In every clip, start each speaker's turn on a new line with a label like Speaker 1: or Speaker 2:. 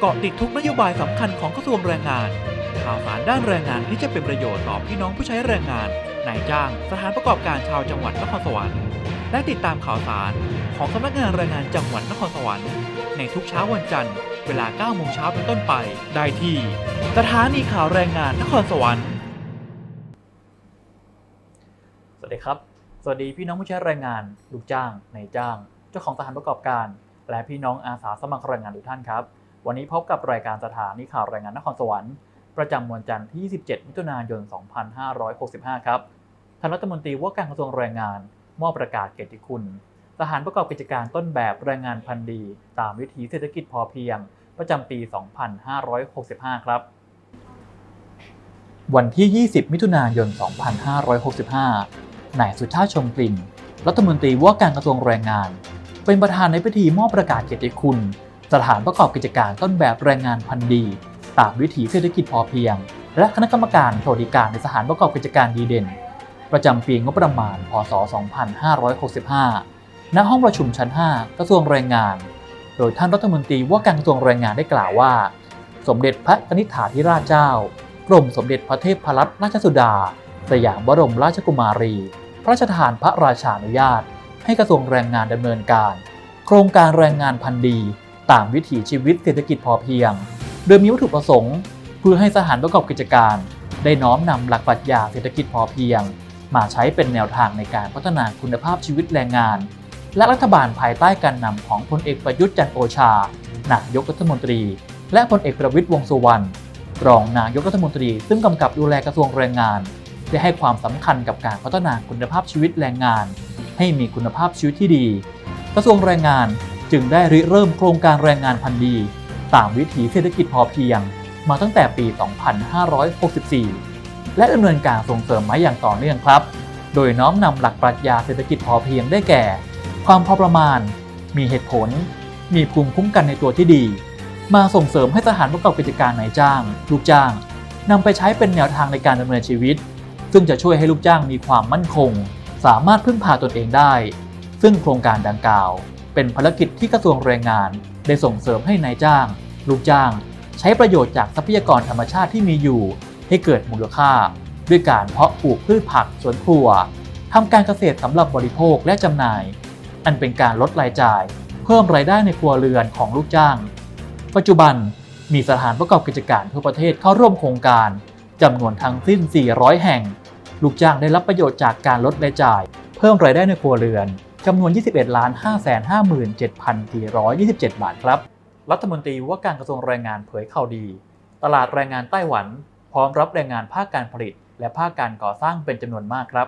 Speaker 1: เกาะติดทุกนโยบายสำคัญของกระทรวงแรงงาน ข่าวสารด้านแรงงานที่จะเป็นประโยชน์ต่อพี่น้องผู้ใช้แรงงานนายจ้าง สถานประกอบการชาวจังหวัดนครสวรรค์และติดตามข่าวสารของสำนักงานแรงงานจังหวัดนครสวรรค์ในทุกเช้าวันจันทร์ เวลา 9 โมงเช้าเป็นต้นไป ได้ที่สถานีข่าวแรงงานนครสวรรค์ สวัสดีครับ สวัสดีพี่น้องผู้ใช้แรงงาน ลูกจ้างนายจ้าง เจ้าของสถานประกอบการ และพี่น้องอาสาสมัครแรงงานทุกท่านครับ วันนี้พบกับรายการสถานีข่าวแรงงานนครสวรรค์ประจำวันจันทร์ที่ 27 มิถุนายน 2565 ครับท่านรัฐมนตรีว่าการกระทรวงแรงงาน มอบประกาศเกียรติคุณสถานประกอบกิจการต้นแบบแรงงานพันธุ์ดี ตามวิถีเศรษฐกิจพอเพียง ประจำปี 2565 ครับ วันที่ 20 มิถุนายน 2565 นายสุชาติชมกลิ่น รัฐมนตรีว่าการกระทรวงแรงงาน เป็นประธานในพิธีมอบประกาศเกียรติคุณ สถานประกอบกิจการต้นแบบแรงงานพันธุ์ดี ตามวิถีเศรษฐกิจพอเพียง และคณะกรรมการสวัสดิการในสถานประกอบกิจการดีเด่น ประจำปีงบประมาณ พศ 2565 ณ ห้องประชุมชั้น 5 กระทรวงแรงงาน โดยท่านรัฐมนตรีว่าการกระทรวงแรงงานได้กล่าวว่า สมเด็จพระนิธิถาธิราชเจ้ากรมสมเด็จพระเทพรัตนราชสุดา สยามบรมราชกุมารี พระราชทานพระราชานุญาต ให้กระทรวงแรงงานดำเนินการ โครงการแรงงานพันธุ์ดี ตามวิถีชีวิตเศรษฐกิจพอเพียง โดยมีวัตถุประสงค์เพื่อให้สถานประกอบกิจการ ได้น้อมนำหลักปรัชญาเศรษฐกิจพอเพียง มาใช้เป็นแนวทางในการพัฒนาคุณภาพชีวิตแรงงาน และรัฐบาลภายใต้การนำของพลเอกประยุทธ์จันทร์โอชานายกรัฐมนตรี และพลเอกประวิตยวงสุวรรณรองนายกรัฐมนตรี ซึ่งกำกับดูแลกระทรวงแรงงาน ได้ให้ความสำคัญกับการพัฒนาคุณภาพชีวิตแรงงาน ให้มีคุณภาพชีวิตที่ดี กระทรวงแรงงาน จึงได้ริเริ่มโครงการแรงงานพันธุ์ดี ตามวิถีเศรษฐกิจพอเพียง มาตั้งแต่ปี 2564 และดำเนินการส่งเสริมมาอย่างต่อเนื่องครับ โดยน้อมนำหลักปรัชญาเศรษฐกิจพอเพียงได้แก่ ความพอประมาณ มีเหตุผล มีภูมิคุ้มกันในตัวที่ดี มาส่งเสริมให้สถานประกอบกิจการนายจ้าง ลูกจ้างนำไปใช้เป็นแนวทางในการดำเนินชีวิต ซึ่งจะช่วยให้ลูกจ้างมีความมั่นคง สามารถพึ่งพาตนเองได้ ซึ่งโครงการดังกล่าว เป็นภารกิจที่กระทรวงแรงงาน ได้ส่งเสริมให้นายจ้าง ลูกจ้าง ใช้ประโยชน์จากทรัพยากรธรรมชาติที่มีอยู่ ให้เกิดมูลค่า ด้วยการเพาะปลูกพืชผักสวนครัวทำการเกษตรสำหรับบริโภคและจำหน่าย อันเป็นการลดรายจ่าย เพิ่มรายได้ในครัวเรือนของลูกจ้าง ปัจจุบันมีสถานประกอบกิจการทั่วประเทศเข้าร่วมโครงการจำนวนทั้งสิ้น 400 แห่ง ลูกจ้างได้รับประโยชน์จากการลดรายจ่าย เพิ่มรายได้ในครัวเรือน จำนวน 21ล้าน557,427 บาทครับ รัฐมนตรีว่าการกระทรวงแรงงานเผยข่าวดี ตลาดแรงงานไต้หวัน พร้อมรับแรงงานภาคการผลิต และภาคการก่อสร้างเป็นจำนวนมากครับ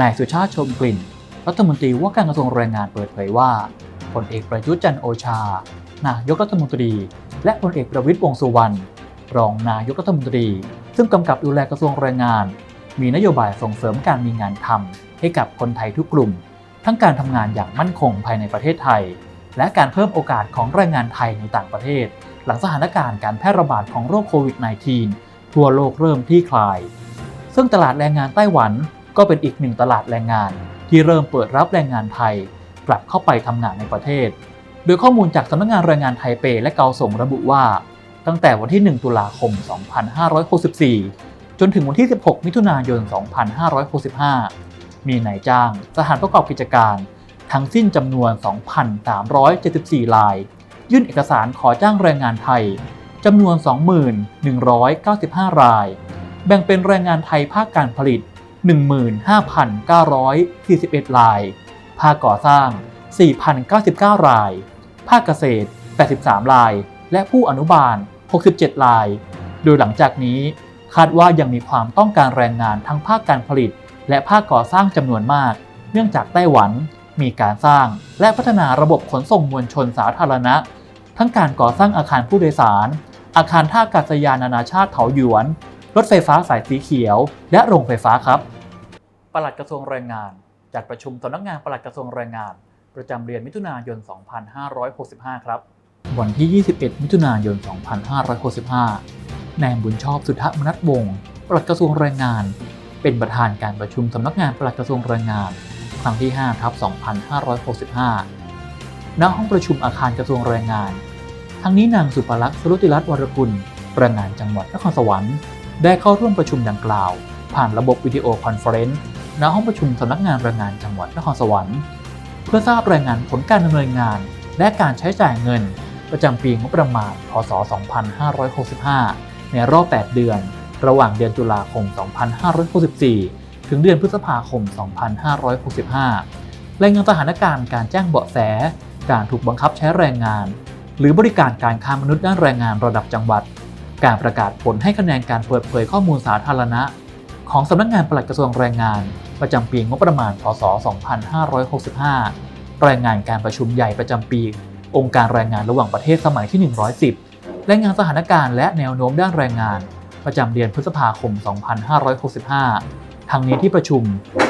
Speaker 1: นายสุชาติชมกลิ่น รัฐมนตรีว่าการกระทรวงแรงงานเปิดเผยว่าพลเอกประยุทธ์จันทร์โอชา นายกรัฐมนตรี และพลเอกประวิตยวงสุวรรณรองนายกรัฐมนตรี ซึ่งกำกับดูแลกระทรวงแรงงาน มีนโยบายส่งเสริมการมีงานทำให้กับคนไทยทุกกลุ่ม ทั้งการทำงานอย่างมั่นคงภายในประเทศไทย และการเพิ่มโอกาสของแรงงานไทยในต่างประเทศ หลังสถานการณ์การแพร่ระบาดของโรคโควิด -19 ทั่วโลกเริ่มที่คลาย ซึ่งตลาดแรงงานไต้หวันก็เป็นอีกหนึ่งตลาดแรงงาน ที่เริ่มเปิดรับแรงงานไทย กลับเข้าไปทำงานในประเทศ โดยข้อมูลจากสำนักงานแรงงานไทเปและเกาสงระบุว่า ตั้งแต่วันที่ 1 ตุลาคม 2564 จนถึงวันที่ 16 มิถุนายน 2565 มีนายจ้าง สถานประกอบกิจการ ทั้งสิ้นจำนวน 2,374ราย ยื่นเอกสารขอจ้างแรงงานไทยจำนวน21,195 ราย แบ่งเป็นแรงงานไทยภาคการผลิต 15,941 ราย ภาคก่อสร้าง 4,099 ราย ภาคเกษตร 83 ราย และผู้อนุบาล 67 ราย โดยหลังจากนี้คาดว่ายังมีความต้องการแรงงานทั้งภาคการผลิต และภาคก่อสร้างจำนวนมาก เนื่องจากไต้หวันมีการสร้างและพัฒนาระบบขนส่งมวลชนสาธารณะ ทั้งการก่อสร้างอาคารผู้โดยสาร อาคารท่าอากาศยานนานาชาติเถาหยวน รถไฟฟ้าสายสีเขียว และโรงไฟฟ้าครับ ปลัดกระทรวงแรงงาน จัดประชุมสำนักงานปลัดกระทรวงแรงงาน ประจำเดือนมิถุนายน 2565 ครับ วันที่ 21 มิถุนายน 2565นายบุญชอบสุทธมนัทวงศ์ปลัดกระทรวงแรงงาน เป็นประธานการประชุมสำนักงานปลัดกระทรวงแรงงาน ครั้งที่5ทับ2565 ณ ห้องประชุมอาคารกระทรวงแรงงาน ทั้งนี้นางสุภลักษณ์สรุติรัตน์วรกุลแรงงานจังหวัดนครสวรรค์ ได้เข้าร่วมประชุมดังกล่าว ผ่านระบบวิดีโอคอนเฟอเรนซ์ ณ ห้องประชุมสำนักงานแรงงานจังหวัดนครสวรรค์ เพื่อทราบรายงานผลการดำเนินงาน และการใช้จ่ายเงิน ประจำปีงบประมาณ พศ 2565 ในรอบ 8 เดือน ระหว่างเดือนตุลาคม 2564 ถึงเดือนพฤษภาคม 2565 รายงานสถานการณ์การแจ้งเบาะแส การถูกบังคับใช้แรงงาน หรือบริการการค้ามนุษย์ด้านแรงงานระดับจังหวัด การประกาศผลให้คะแนนการเปิดเผยข้อมูลสาธารณะ ของสำนักงานปลัดกระทรวงแรงงาน ประจำปีงบประมาณ พศ 2565 รายงานการประชุมใหญ่ประจำปี องค์การแรงงานระหว่างประเทศสมัยที่ 110รายงานสถานการณ์และแนวโน้มด้านแรงงาน ประจำเดือนพฤษภาคม 2565ทั้งนี้ที่ประชุม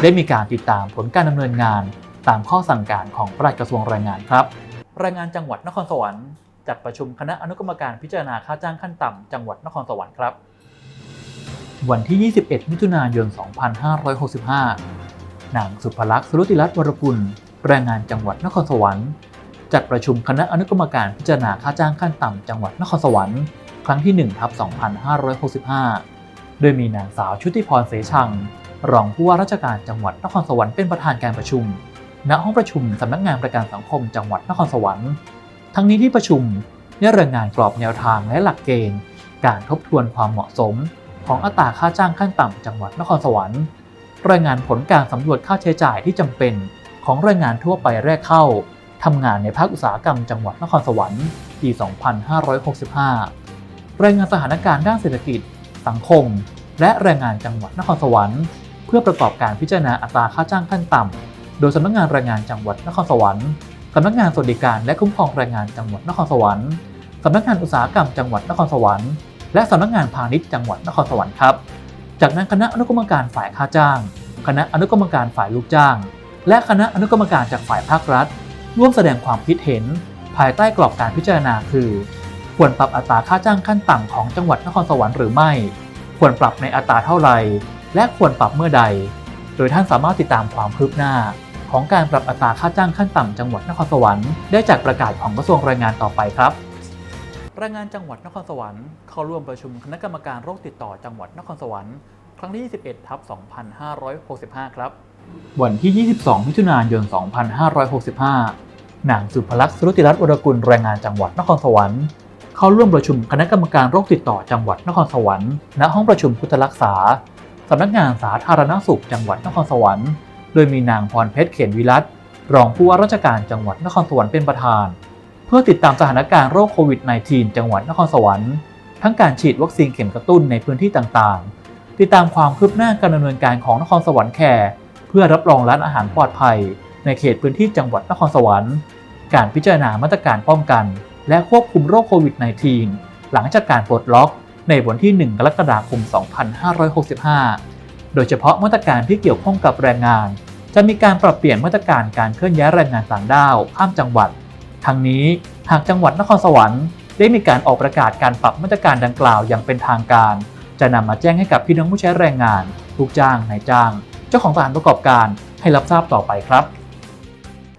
Speaker 1: ได้มีการติดตามผลการดำเนินงาน ตามข้อสั่งการของปลัดกระทรวงแรงงานครับแรายงานจังหวัดนครสวรรค์จัดประชุมคณะอนุกรรมการพิจารณาค่าจ้างขั้นต่ำจังหวัดนครสวรรค์ครับ วันที่ 21 มิถุนายน 2565 นางสุภลักษณ์สรุติรัตน์วรกุลแรงงานจังหวัดนครสวรรค์ จัดประชุมคณะอนุกรรมการพิจารณาค่าจ้างขั้นต่ำจังหวัดนครสวรรค์ ครั้งที่1ทับ2565 โดยมีนางสาวชุติพรเสชัง รองผู้ว่าราชการจังหวัดนครสวรรค์เป็นประธานการประชุม ณ ห้องประชุมสำนักงานประกันสังคมจังหวัดนครสวรรค์ ทั้งนี้ที่ประชุมได้รายงานกรอบแนวทางและหลักเกณฑ์ การทบทวนความเหมาะสม ของอัตราค่าจ้างขั้นต่ำจังหวัดนครสวรรค์ รายงานผลการสำรวจค่าใช้จ่ายที่จำเป็นของแรงงานทั่วไปแรกเข้าทำงานในภาคอุตสาหกรรมจังหวัดนครสวรรค์ปี 2565 รายงานสถานการณ์ด้านเศรษฐกิจ สังคม และแรงงานจังหวัดนครสวรรค์ เพื่อประกอบการพิจารณาอัตราค่าจ้างขั้นต่ำ โดยสำนักงานแรงงานจังหวัดนครสวรรค์สำนักงานสวัสดิการและคุ้มครองแรงงานจังหวัดนครสวรรค์สำนักงานอุตสาหกรรมจังหวัดนครสวรรค์และสำนักงานพาณิชย์จังหวัดนครสวรรค์ครับ จากนั้นคณะอนุกรรมการฝ่ายค่าจ้าง คณะอนุกรรมการฝ่ายลูกจ้าง และคณะอนุกรรมการจากฝ่ายภาครัฐ ร่วมแสดงความคิดเห็น ภายใต้กรอบการพิจารณาคือ ควรปรับอัตราค่าจ้างขั้นต่ำของจังหวัดนครสวรรค์หรือไม่ ควรปรับในอัตราเท่าไหร่ และควรปรับเมื่อใด โดยท่านสามารถติดตามความคืบหน้า ของการปรับอัตราค่าจ้างขั้นต่ำจังหวัดนครสวรรค์ได้จากประกาศของกระทรวงแรงงานต่อไปครับแรงงานจังหวัดนครสวรรค์เข้าร่วมประชุมคณะกรรมการโรคติดต่อจังหวัดนครสวรรค์ครั้งที่ 21ทับ2565 ครับ วันที่ 22 มิถุนายน 2565 นางสุภลักษณ์สรุติรัตน์วรกุลแรงงานจังหวัดนครสวรรค์ เข้าร่วมประชุมคณะกรรมการโรคติดต่อจังหวัดนครสวรรค์ณห้องประชุมพุทธรักษาสำนักงานสาธารณสุขจังหวัดนครสวรรค์ โดยมีนางพรเพชรเขียนวิรัตรองผู้ว่าราชการจังหวัดนครสวรรค์เป็นประธาน เพื่อติดตามสถานการณ์โรคโควิด -19 จังหวัดนครสวรรค์ ทั้งการฉีดวัคซีนเข็มกระตุ้นในพื้นที่ต่างๆ ติดตามความคืบหน้าการดำเนินการของนครสวรรค์แคร์เพื่อรับรองร้านอาหารปลอดภัย ในเขตพื้นที่จังหวัดนครสวรรค์ การพิจารณามาตรการป้องกัน และควบคุมโรคโควิด -19 หลังจากการปลดล็อกในวันที่ 1 กรกฎาคม 2565 โดยเฉพาะมาตรการที่เกี่ยวข้องกับแรงงาน จะมีการปรับเปลี่ยนมาตรการการเคลื่อนย้ายแรงงานต่างด้าวข้ามจังหวัด ทั้งนี้หากจังหวัดนครสวรรค์ได้มีการออกประกาศการปรับมาตรการดังกล่าวอย่างเป็นทางการ จะนำมาแจ้งให้กับพี่น้องผู้ใช้แรงงาน ลูกจ้างนายจ้าง เจ้าของสถานประกอบการให้รับทราบต่อไปครับ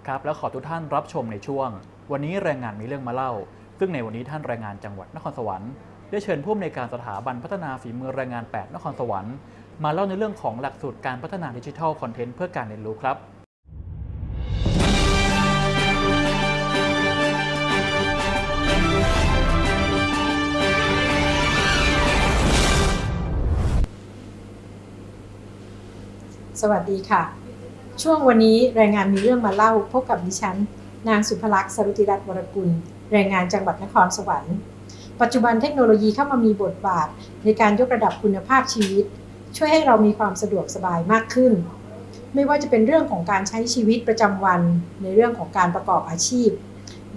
Speaker 1: ครับ แล้วขอทุกท่านรับชมในช่วง วันนี้แรงงานมีเรื่องมาเล่า ซึ่งในวันนี้ท่านแรงงานจังหวัดนครสวรรค์ได้เชิญผู้อำนวยการสถาบันพัฒนาฝีมือแรงงาน 8 นครสวรรค์มาเล่าในเรื่องของหลักสูตรการพัฒนาดิจิทัลคอนเทนต์เพื่อการเรียนรู้ครับ
Speaker 2: สวัสดีค่ะ ช่วงวันนี้แรงงานมีเรื่องมาเล่าพบกับดิฉัน นางสุภลักษณ์สรุติรัตน์วรกุลแรงงานจังหวัดนครสวรรค์ ปัจจุบันเทคโนโลยีเข้ามามีบทบาท ในการยกระดับคุณภาพชีวิต ช่วยให้เรามีความสะดวกสบายมากขึ้น ไม่ว่าจะเป็นเรื่องของการใช้ชีวิตประจำวัน ในเรื่องของการประกอบอาชีพ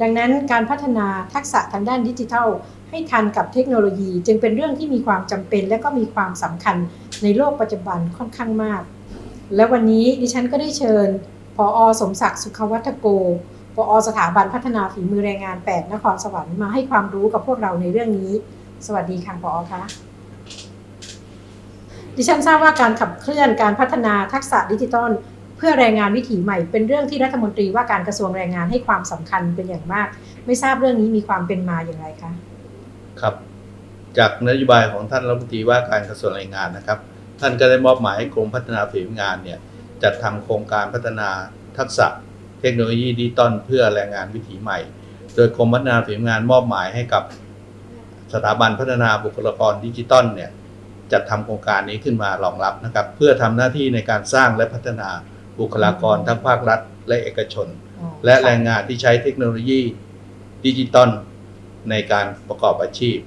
Speaker 2: ดังนั้นการพัฒนาทักษะทางด้านดิจิทัล ให้ทันกับเทคโนโลยี จึงเป็นเรื่องที่มีความจำเป็น และก็มีความสำคัญในโลกปัจจุบันค่อนข้างมาก และวันนี้ดิฉันก็ได้เชิญ พออสมศักดิ์สุขวัฒโก ออสถาบันพัฒนาฝีมือแรงงาน 8 นครสวรรค์มาให้ความรู้กับพวกเราในเรื่องนี้ สวัสดีค่ะพออคะดิฉันทราบว่าการขับเคลื่อนการพัฒนาทักษะดิจิทัลเพื่อแรงงานวิถีใหม่ เป็นเรื่องที่รัฐมนตรีว่าการกระทรวงแรงงานให้ความสำคัญเป็นอย่างมาก ไม่ทราบเรื่องนี้มีความเป็นมาอย่างไรคะ
Speaker 3: ครับ จากนโยบายของท่านรัฐมนตรีว่าการกระทรวงแรงงานนะครับ ท่านก็ได้มอบหมายให้กรมพัฒนาฝีมืองานเนี่ยจัดทำโครงการพัฒนาทักษะ เทคโนโลยีดิจิตอลเพื่อแรงงานวิถีใหม่ โดยกรมพัฒนาฝีมืองานมอบหมายให้กับสถาบันพัฒนาบุคลากรดิจิตอลเนี่ยจัดทำโครงการนี้ขึ้นมารองรับนะครับ เพื่อทำหน้าที่ในการสร้างและพัฒนาบุคลากรทั้งภาครัฐ และเอกชน
Speaker 2: อ๋อ
Speaker 3: และ
Speaker 2: ค่
Speaker 3: แรงงานที่ใช้เทคโนโลยีดิจิตอลในการประกอบอาชีพ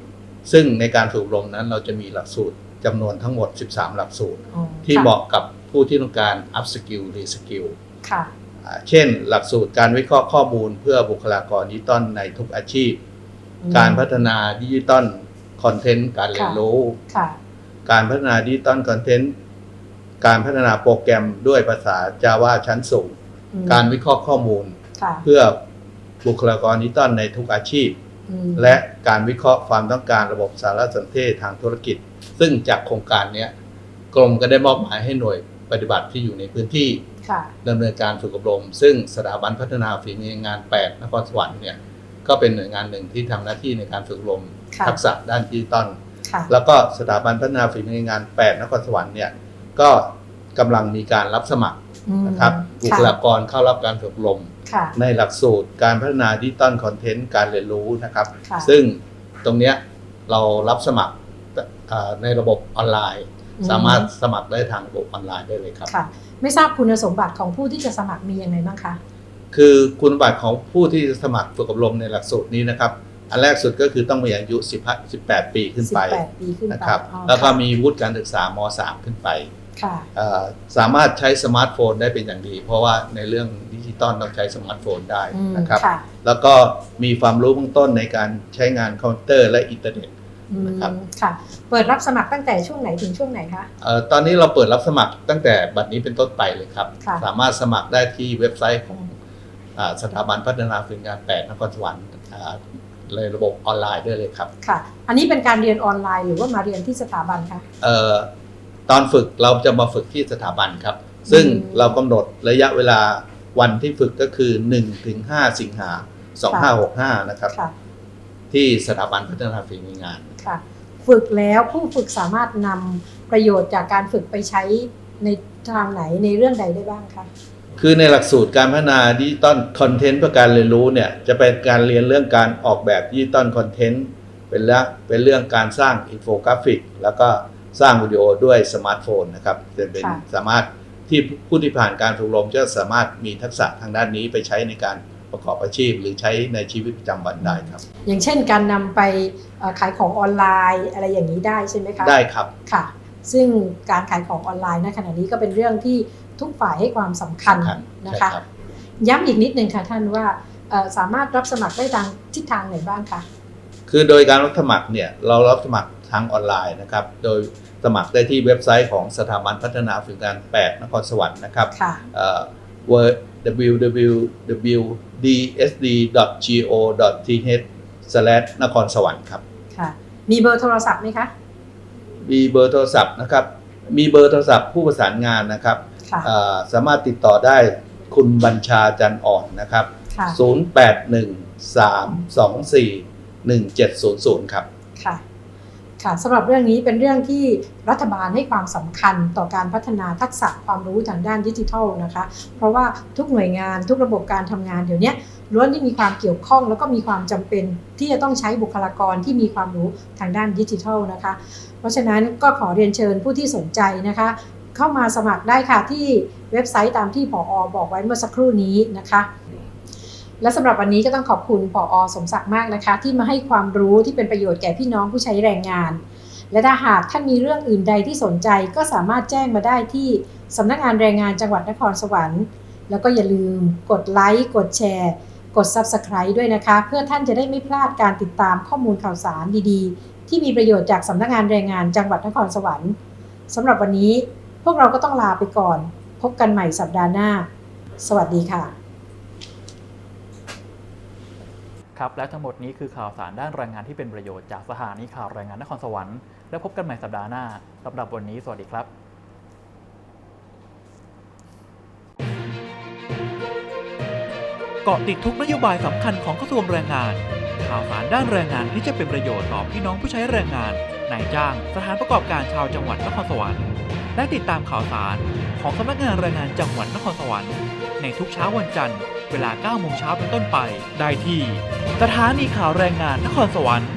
Speaker 3: ซึ่งในการฝึกอบรมนั้นเราจะมีหลักสูตรจำนวนทั้งหมด 13 หลักสูตร
Speaker 2: อ๋อ
Speaker 3: ที่
Speaker 2: ค่
Speaker 3: เหมาะกับผู้ที่ต้องการ up skill re skill
Speaker 2: ค่ะ
Speaker 3: อ่า เช่น หลักสูตรการวิเคราะห์ข้อมูลเพื่อบุคลากรดิจิตอลในทุกอาชีพ
Speaker 2: อืม
Speaker 3: การพัฒนาดิจิตอลคอนเทนต์การเรียนรู้
Speaker 2: ค่ะ
Speaker 3: การพัฒนาดิจิตอลคอนเทนต์การพัฒนาโปรแกรมด้วยภาษา Java ชั้นสูง
Speaker 2: อืม
Speaker 3: การวิเคราะห์ข้อมูล
Speaker 2: ค่ะ
Speaker 3: เพื่อบุคลากรดิจิตอลในทุกอาชีพ
Speaker 2: อืม
Speaker 3: และการวิเคราะห์ความต้องการระบบสารสนเทศทางธุรกิจ ซึ่งจากโครงการเนี้ยกรมก็ได้มอบหมายให้หน่วยปฏิบัติที่อยู่ในพื้นที่
Speaker 2: ค่ะ
Speaker 3: ดำเนินการฝึกอบรม ซึ่งสถาบันพัฒนาฝีมืองาน 8 นครสวรรค์เนี่ยก็เป็นหน่วยงานหนึ่งที่ทำหน้าที่ในการฝึกอบรม
Speaker 2: ค่ะ
Speaker 3: ทักษะด้านดิจิตอล
Speaker 2: ค่ะ
Speaker 3: แล้วก็สถาบันพัฒนาฝีมืองาน 8 นครสวรรค์เนี่ยก็กำลังมีการรับสมัคร
Speaker 2: อืม
Speaker 3: นะครับบุค
Speaker 2: ค่ะ
Speaker 3: ลากรเข้ารับการฝึกอบรม
Speaker 2: ค่ะ
Speaker 3: ในหลักสูตรการพัฒนาดิจิตอลคอนเทนต์การเรียนรู้นะครับ
Speaker 2: ค่ะ
Speaker 3: ซึ่งตรงเนี้ยเรารับสมัครเอ่อในระบบออนไลน์
Speaker 2: อืม
Speaker 3: สามารถสมัครได้ทางระบบออนไลน์ได้เลยครับ
Speaker 2: ค่ะไม่ทราบคุณสมบัติของผู้ที่จะสมัครมีอย่างไรบ้างคะ
Speaker 3: คือคุณสมบัติของผู้ที่จะสมัครฝึกอบรมในหลักสูตรนี้นะครับ อันแรกสุดก็คือต้องมีอายุ10 18ปีขึ้นไป
Speaker 2: 18ปีขึ้นไป
Speaker 3: นะครับ
Speaker 2: อ๋อ
Speaker 3: แล้วก็
Speaker 2: ค่ะ
Speaker 3: มีวุฒิการศึกษาม .3 ขึ้นไป
Speaker 2: ค่ะ
Speaker 3: เอ่อสามารถใช้สมาร์ทโฟนได้เป็นอย่างดี เพราะว่าในเรื่องดิจิตอลต้องใช้สมาร์ทโฟนได้
Speaker 2: อืม
Speaker 3: นะครับ
Speaker 2: ค่ะ
Speaker 3: แล้วก็มีความรู้เบื้องต้นในการใช้งานคอมพิวเตอร์และอินเทอร์เน็ต
Speaker 2: อืม
Speaker 3: นะครับ
Speaker 2: ค่ะเปิดรับสมัครตั้งแต่ช่วงไหนถึงช่วงไหนคะ
Speaker 3: เอ่อตอนนี้เราเปิดรับสมัครตั้งแต่บัดนี้เป็นต้นไปเลยครับ
Speaker 2: ค่ะ
Speaker 3: สามารถสมัครได้ที่เว็บไซต์ของอาสถาบันพัฒนาฝีมืองาน8นครสวรรค์อ่าเลยระบบออนไลน์ได้เลยครับ
Speaker 2: ค่ะ อันนี้เป็นการเรียนออนไลน์หรือว่ามาเรียนที่สถาบันคะ
Speaker 3: เอ่อตอนฝึกเราจะมาฝึกที่สถาบันครับ ซึ่ง
Speaker 2: อืม
Speaker 3: เรากำหนดระยะเวลาวันที่ฝึกก็คือ1-5สิงหา2565 นะครับ
Speaker 2: ค่ะ
Speaker 3: ที่สถาบันพัฒนาฝีมืองาน
Speaker 2: ค่ะ ฝึกแล้วผู้ฝึกสามารถนำประโยชน์จากการฝึกไปใช้ในทางไหนในเรื่องใดได้บ้างคะ
Speaker 3: คือในหลักสูตรการพัฒนาดิจิตอลคอนเทนต์เพื่อการเรียนรู้เนี่ยจะเป็นการเรียนเรื่องการออกแบบดิจิตอลคอนเทนต์เป็นเรื่องเป็นเรื่องการสร้างอินโฟกราฟิก แล้วก็สร้างวิดีโอด้วยสมาร์ทโฟนนะครับจะเป็น
Speaker 2: ค่ะ
Speaker 3: สามารถที่ผู้ที่ผ่านการฝึกอบรมจะสามารถมีทักษะทางด้านนี้ไปใช้ในการ ประกอบอาชีพ หรือใช้ในชีวิตประจำวันได้ครับ
Speaker 2: อย่างเช่นการนำไปเอ่อขายของออนไลน์อะไรอย่างนี้ได้ใช่ไหมคะ
Speaker 3: ได้ครับ
Speaker 2: ค่ะ ซึ่งการขายของออนไลน์ณขณะนี้ก็เป็นเรื่องที่ทุกฝ่ายให้ความสำคัญ
Speaker 3: สำคัญ
Speaker 2: นะ
Speaker 3: ใช่
Speaker 2: คะ
Speaker 3: ครับ
Speaker 2: ย้ำอีกนิดนึงค่ะท่านว่าเอ่อสามารถรับสมัครได้ทางทิศทางไหนบ้างคะ
Speaker 3: คือโดยการรับสมัครเนี่ยเรารับสมัครทางออนไลน์นะครับ โดยสมัครได้ที่เว็บไซต์ของสถาบันพัฒนาฝึกงาน 8 นครสวรรค์นะครับ
Speaker 2: ค่ะ
Speaker 3: เอ่อ www.dsd.go.th นครสวรรค์ครับ
Speaker 2: ค่ะ มีเบอร์โทรศัพท์ไหมคะ
Speaker 3: มีเบอร์โทรศัพท์นะครับ มีเบอร์โทรศัพท์ผู้ประสานงานนะครับ
Speaker 2: ค่ะ
Speaker 3: เอ่อสามารถติดต่อได้คุณบัญชาจันอ่อนนะครับ
Speaker 2: ค่ะ
Speaker 3: 0813241700 ครับ
Speaker 2: ค่ะ ค่ะสำหรับเรื่องนี้เป็นเรื่องที่รัฐบาลให้ความสำคัญต่อการพัฒนาทักษะความรู้ทางด้านดิจิทัลนะคะ เพราะว่าทุกหน่วยงานทุกระบบการทำงานเดี๋ยวนี้ล้วนที่มีความเกี่ยวข้อง แล้วก็มีความจำเป็นที่จะต้องใช้บุคลากรที่มีความรู้ทางด้านดิจิทัลนะคะ เพราะฉะนั้นก็ขอเรียนเชิญผู้ที่สนใจนะคะ เข้ามาสมัครได้ค่ะที่เว็บไซต์ตามที่ผออบอกไว้เมื่อสักครู่นี้นะคะ และสำหรับวันนี้ก็ต้องขอบคุณผออสมศักดิ์มากนะคะ ที่มาให้ความรู้ที่เป็นประโยชน์แก่พี่น้องผู้ใช้แรงงาน และถ้าหากท่านมีเรื่องอื่นใดที่สนใจก็สามารถแจ้งมาได้ที่สำนักงานแรงงานจังหวัดนครสวรรค์ แล้วก็อย่าลืมกดไลค์กดแชร์กด Subscribe ด้วยนะคะ เพื่อท่านจะได้ไม่พลาดการติดตามข้อมูลข่าวสารดีๆ ที่มีประโยชน์จากสำนักงานแรงงานจังหวัดนครสวรรค์สำหรับวันนี้พวกเราก็ต้องลาไปก่อน พบกันใหม่สัปดาห์หน้า สวัสดีค่ะ
Speaker 1: ครับและทั้งหมดนี้คือข่าวสารด้านแรงงานที่เป็นประโยชน์จากสถานีข่าวแรงงานนครสวรรค์และพบกันใหม่สัปดาห์หน้าสำหรับวันนี้สวัสดีครับเกาะติดทุกนโยบายสำคัญของกระทรวงแรงงาน ข่าวสารด้านแรงงานที่จะเป็นประโยชน์ต่อพี่น้องผู้ใช้แรงงานนายจ้าง สถานประกอบการชาวจังหวัดนครสวรรค์ และติดตามข่าวสารของสำนักงานแรงงานจังหวัดนครสวรรค์ ในทุกเช้าวันจันทร์ เวลา 9 โมงเช้าเป็นต้นไป ได้ที่ สถานีข่าวแรงงานนครสวรรค์